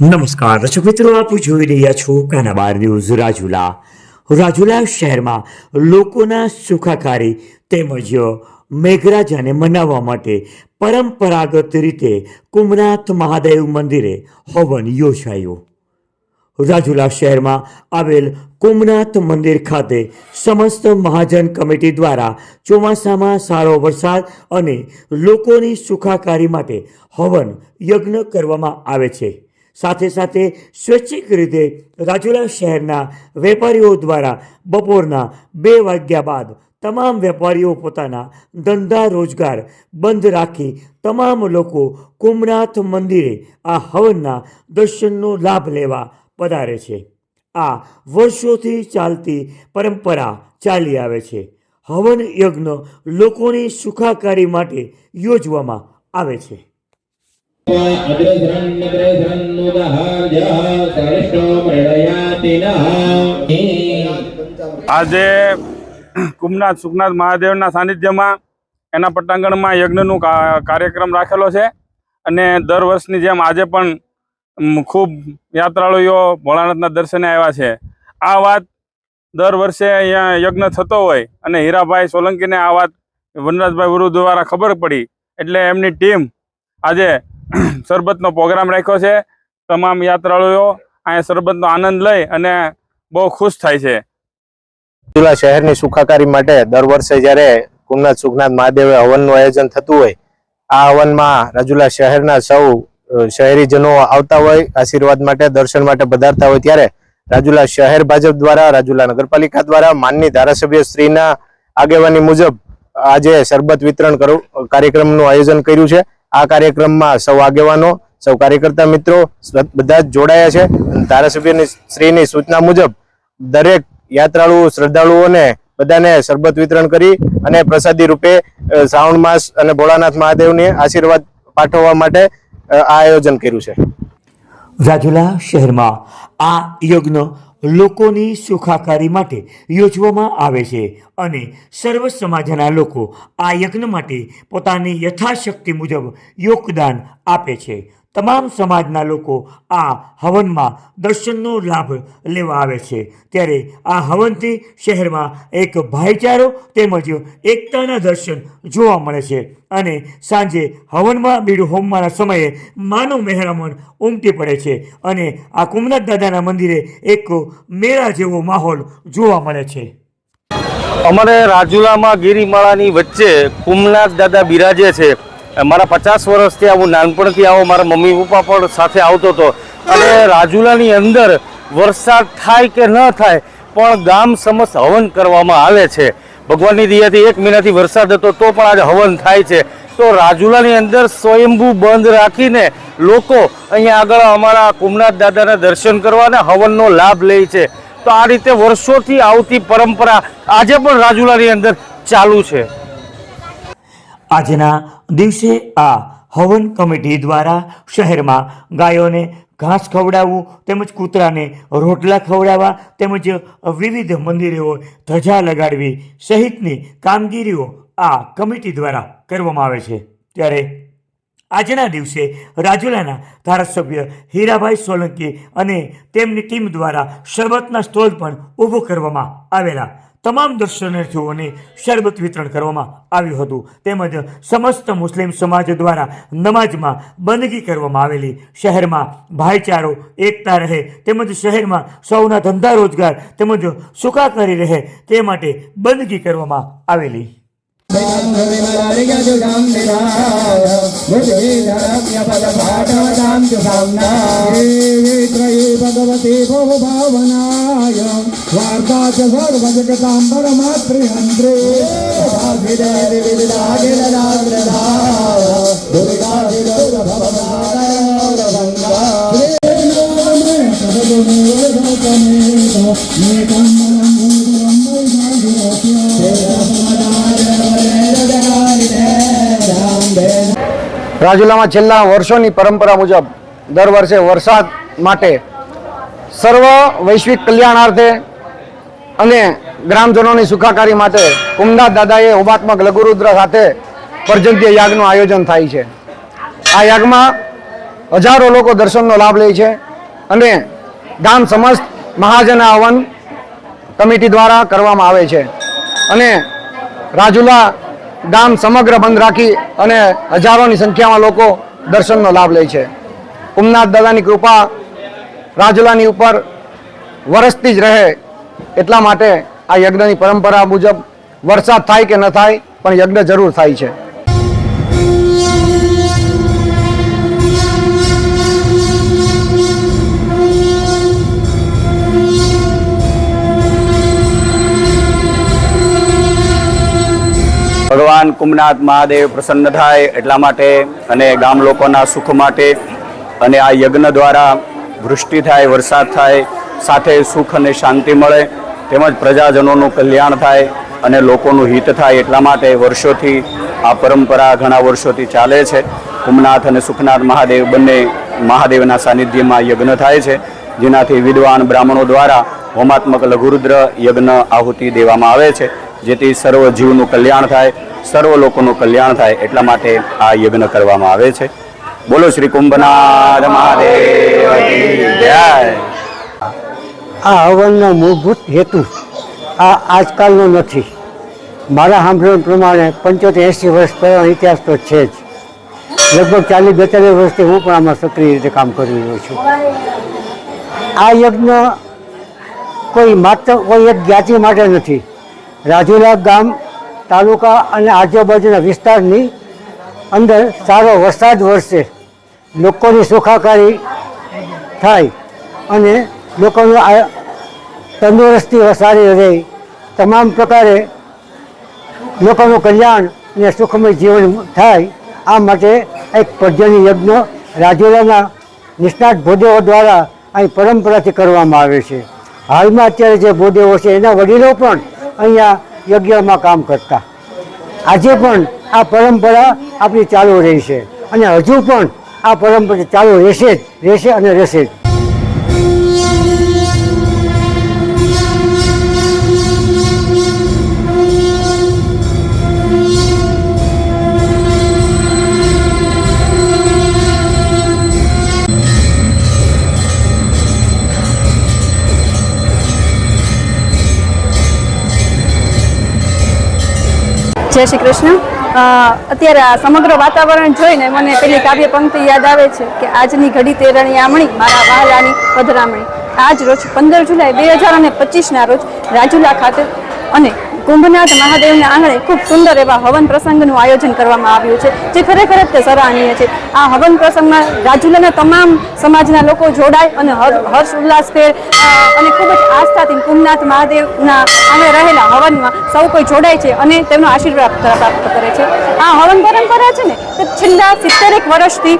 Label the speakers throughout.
Speaker 1: નમસ્કાર, દર્શક મિત્રો, આપ જોઈ રહ્યા છો કાનાબાર ન્યૂઝ રાજુલા. રાજુલા શહેરમાં લોકોના સુખાકારી તેમજ મેઘરાજાને મનાવવા માટે પરંપરાગત રીતે કુમનાથ મહાદેવ મંદિરે હવન યોજાયો. રાજુલા શહેરમાં આવેલ કુમનાથ મંદિર ખાતે સમસ્ત મહાજન કમિટી દ્વારા ચોમાસામાં સારો વરસાદ અને લોકોની સુખાકારી માટે હવન યજ્ઞ કરવામાં આવે છે. સાથે સાથે સ્વૈચ્છિક રીતે રાજુલા શહેરના વેપારીઓ દ્વારા બપોરના બે વાગ્યા બાદ તમામ વેપારીઓ પોતાના ધંધા રોજગાર બંધ રાખી તમામ લોકો કુમનાથ મંદિરે આ હવનના દર્શનનો લાભ લેવા પધારે છે. આ વર્ષોથી ચાલતી પરંપરા ચાલી આવે છે. હવન યજ્ઞ લોકોની સુખાકારી માટે યોજવામાં આવે છે.
Speaker 2: આજે કુમનાથ સુખનાથ મહાદેવના સાનિધ્યમાં એના પટાંગણમાં યજ્ઞનું કાર્યક્રમ રાખેલો છે અને દર વર્ષની જેમ આજે પણ ખૂબ યાત્રાળુઓ ભોળાનાથના દર્શને આવ્યા છે. આ વાત દર વર્ષે અહીંયા યજ્ઞ થતો હોય અને હીરાભાઈ સોલંકીને આ વાત વનરાજભાઈ ગુરુ દ્વારા ખબર પડી એટલે એમની ટીમ આજે શરબતનો પ્રોગ્રામ રાખ્યો છે. તમામ યાત્રાળુઓ અહીંયા શરબતનો આનંદ લઈ અને બહુ ખુશ થાય છે.
Speaker 3: રાજુલા શહેરની સુખાકારી માટે દર વર્ષે જ્યારે કુમનાથ સુખનાથ મહાદેવે હવનનું આયોજન થતું હોય, આ હવનમાં રાજુલા શહેરના સૌ શહેરીજનો આવતા હોય, આશીર્વાદ માટે, દર્શન માટે પધારતા હોય ત્યારે રાજુલા શહેર ભાજપ દ્વારા, રાજુલા નગરપાલિકા દ્વારા, માનની ધારાસભ્ય શ્રીના આગેવાની મુજબ આજે શરબત વિતરણ કરું, કાર્યક્રમનું આયોજન કર્યું છે. આ કાર્યક્રમમાં સૌ આગેવાનો, સૌ કાર્યકર્તા મિત્રો બધા જ જોડાયા છે. અને ધારાસભ્યની શ્રીની સૂચના મુજબ દરેક યાત્રાળુ, શ્રદ્ધાળુઓને બધાને શરબત વિતરણ કરી અને પ્રસાદી રૂપે શ્રાવણ માસ અને ભોળાનાથ મહાદેવને આશીર્વાદ પાઠવવા માટે આ આયોજન કર્યું છે.
Speaker 1: રાજુલા શહેરમાં આ યજ્ઞ લોકોની સુખાકારી માટે યોજવામાં આવે છે અને સર્વ સમાજના લોકો આ યજ્ઞ માટે પોતાની યથાશક્તિ મુજબ યોગદાન આપે છે. તમામ સમાજના લોકો આ હવનમાં દર્શનનો લાભ લેવા આવે છે. ત્યારે આ હવનથી શહેરમાં એક ભાઈચારો તેમજ એકતાના દર્શન જોવા મળે છે. અને સાંજે હવનમાં બીડ હોમવાના સમયે માનવ મહેરામણ ઉમટી પડે છે અને આ કુમનાથ દાદાના મંદિરે એક મેળા જેવો માહોલ જોવા મળે છે.
Speaker 4: અમારે રાજુલામાં ગિરિમાળાની વચ્ચે કુમનાથ દાદા બિરાજે છે. મારા પચાસ વર્ષથી આવું નાનપણથી આવો મારા મમ્મી પપ્પા પણ સાથે આવતો હતો. અને રાજુલાની અંદર વરસાદ થાય કે ન થાય, પણ ગામ સમસ્ત હવન કરવામાં આવે છે. ભગવાનની દયાથી એક મહિનાથી વરસાદ હતો, તો પણ આજે હવન થાય છે. તો રાજુલાની અંદર સ્વયંભૂ બંધ રાખીને લોકો અહીંયા આગળ અમારા કુમનાથ દાદાના દર્શન કરવા હવનનો લાભ લે છે. તો આ રીતે વર્ષોથી આવતી પરંપરા આજે પણ રાજુલાની અંદર ચાલુ છે.
Speaker 1: આજના દિવસે આ હવન કમિટી દ્વારા શહેરમાં ગાયોને ઘાસ ખવડાવવું તેમજ કૂતરાને રોટલા ખવડાવવા તેમજ વિવિધ મંદિરો ધજા લગાડવી સહિતની કામગીરીઓ આ કમિટી દ્વારા કરવામાં આવે છે. ત્યારે આજના દિવસે રાજુલાના ધારાસભ્ય હીરાભાઈ સોલંકી અને તેમની ટીમ દ્વારા શરબતના સ્ટોલ પણ ઊભો કરવામાં આવેલા તમામ દર્શનાર્થીઓને શરબત વિતરણ કરવામાં આવ્યું હતું. તેમજ સમસ્ત મુસ્લિમ સમાજ દ્વારા નમાજમાં બંદગી કરવામાં આવેલી. શહેરમાં ભાઈચારો, એકતા રહે. તેમજ શહેરમાં સૌના ધંધા રોજગાર તેમજ સુખાકારી રહે તે માટે બંદગી કરવામાં આવેલી.
Speaker 5: भगवते भवभावनाय वार्ता च सर्वजगतां परमातृहन्त्रे दुर्गा
Speaker 3: રાજુલામાં છેલ્લા વર્ષોની પરંપરા મુજબ દર વર્ષે વરસાદ માટે સર્વ વૈશ્વિક કલ્યાણાર્થે અને ગ્રામજનોની સુખાકારી માટે કુમનાથ દાદાએ હોમાત્મક લઘુરુદ્ર સાથે પર્જન્તીય યાગનું આયોજન થાય છે. આ યાગમાં હજારો લોકો દર્શનનો લાભ લે છે
Speaker 6: અને ગામ સમસ્ત મહાજન હવન કમિટી દ્વારા કરવામાં આવે છે. અને રાજુલા ગામ સમગ્ર બંધ રાખી અને હજારોની સંખ્યામાં લોકો દર્શનનો લાભ લે છે. ઉમનાથ દાદાની કૃપા રાજુલાની ઉપર વરસતી જ રહે એટલા માટે આ યજ્ઞની પરંપરા મુજબ વરસાદ થાય કે ન થાય, પણ યજ્ઞ જરૂર થાય છે.
Speaker 7: ભગવાન કુમનાથ મહાદેવ પ્રસન્ન થાય એટલા માટે અને ગામ લોકોના સુખ માટે અને આ યજ્ઞ દ્વારા વૃષ્ટિ થાય, વરસાદ થાય, સાથે સુખ અને શાંતિ મળે, તેમજ પ્રજાજનોનું કલ્યાણ થાય અને લોકોનું હિત થાય એટલા માટે વર્ષોથી આ પરંપરા ઘણા વર્ષોથી ચાલે છે. કુમનાથ અને સુખનાથ મહાદેવ બંને મહાદેવના સાનિધ્યમાં યજ્ઞ થાય છે, જેનાથી વિદ્વાન બ્રાહ્મણો દ્વારા હોમાત્મક લઘુરુદ્ર યજ્ઞ આહુતિ દેવામાં આવે છે. જેથી સર્વ જીવનું કલ્યાણ થાય, સર્વ લોકોનું કલ્યાણ થાય એટલા માટે આ યજ્ઞ કરવામાં આવે છે. બોલો શ્રી કુંભનાથ મહાદેવ
Speaker 8: આ હવનનો મૂળભૂત હેતુ આ આજકાલનો નથી. મારા સાંભળવા પ્રમાણે પંચોતેર એંસી વર્ષ પહેલાંનો ઇતિહાસ તો છે જ. લગભગ ચાલીસ બેતાલીસ વર્ષથી હું પણ આમાં સક્રિય રીતે કામ કરી રહ્યો છું. આ યજ્ઞ કોઈ માત્ર કોઈ એક જ્ઞાતિ માટે નથી. રાજુલા ગામ તાલુકા અને આજુબાજુના વિસ્તારની અંદર સારો વરસાદ વરસે. લોકોની સુખાકારી થાય અને લોકોનું તંદુરસ્તી સારી રહે. તમામ પ્રકારે લોકોનું કલ્યાણ અને સુખમય જીવન થાય. આ માટે એક પર્જન્ય યજ્ઞ રાજુલાના નિષ્ણાત ભોદેવો દ્વારા અહીં પરંપરાથી કરવામાં આવે છે. હાલમાં અત્યારે જે ભોદેવો છે એના વડીલો પણ અહીંયા યજ્ઞમાં કામ કરતા. આજે પણ આ પરંપરા આપણી ચાલુ રહી છે. અને હજુ પણ આ પરંપરા ચાલુ રહેશે જ, રહેશે અને રહેશે જ.
Speaker 9: જય શ્રી કૃષ્ણ. અત્યારે આ સમગ્ર વાતાવરણ જોઈને મને પેલી કાવ્ય પંક્તિ યાદ આવે છે કે આજની ઘડી તેરણી આમણી, મારા વહાલાની પધરામણી. આજ રોજ પંદર જુલાઈ બે હજાર અને પચીસના રોજ રાજુલા ખાતે અને કુંભનાથ મહાદેવના આંગણે ખૂબ સુંદર એવા હવન પ્રસંગનું આયોજન કરવામાં આવ્યું છે, જે ખરેખર જ સરાહનીય છે. આ હવન પ્રસંગમાં રાજુલાના તમામ સમાજના લોકો જોડાય અને હર- હર્ષ ઉલ્લાસભેર ફેર અને ખૂબ જ આસ્થાથી કુંભનાથ મહાદેવના આંગણે રહેલા હવનમાં સૌ કોઈ જોડાય છે અને તેમનો આશીર્વાદ પ્રાપ્ત કરે છે. આ હવન પરંપરા છે ને, તે છેલ્લા સિત્તેરેક વર્ષથી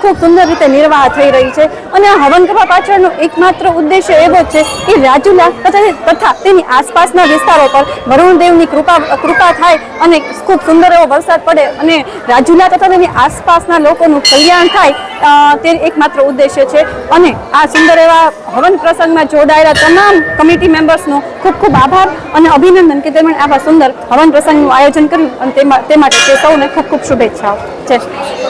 Speaker 9: ખૂબ સુંદર રીતે નિર્વાહ થઈ રહી છે અને આ હવન કરવા પાછળનો એકમાત્ર ઉદ્દેશ્ય એવો જ છે કે રાજુલા તથા તેની આસપાસના વિસ્તારો પર વરુણદેવની કૃપા કૃપા થાય અને ખૂબ સુંદર એવો વરસાદ પડે અને રાજુલા તથા તેની આસપાસના લોકોનું કલ્યાણ થાય તે એકમાત્ર ઉદ્દેશ્ય છે. અને આ સુંદર એવા હવન પ્રસંગમાં જોડાયેલા તમામ કમિટી મેમ્બર્સનો ખૂબ ખૂબ આભાર અને અભિનંદન કે તેમણે આવા સુંદર હવન પ્રસંગનું આયોજન કર્યું અને તે માટે તે સૌને ખૂબ ખૂબ શુભેચ્છાઓ. કૃષ્ણ.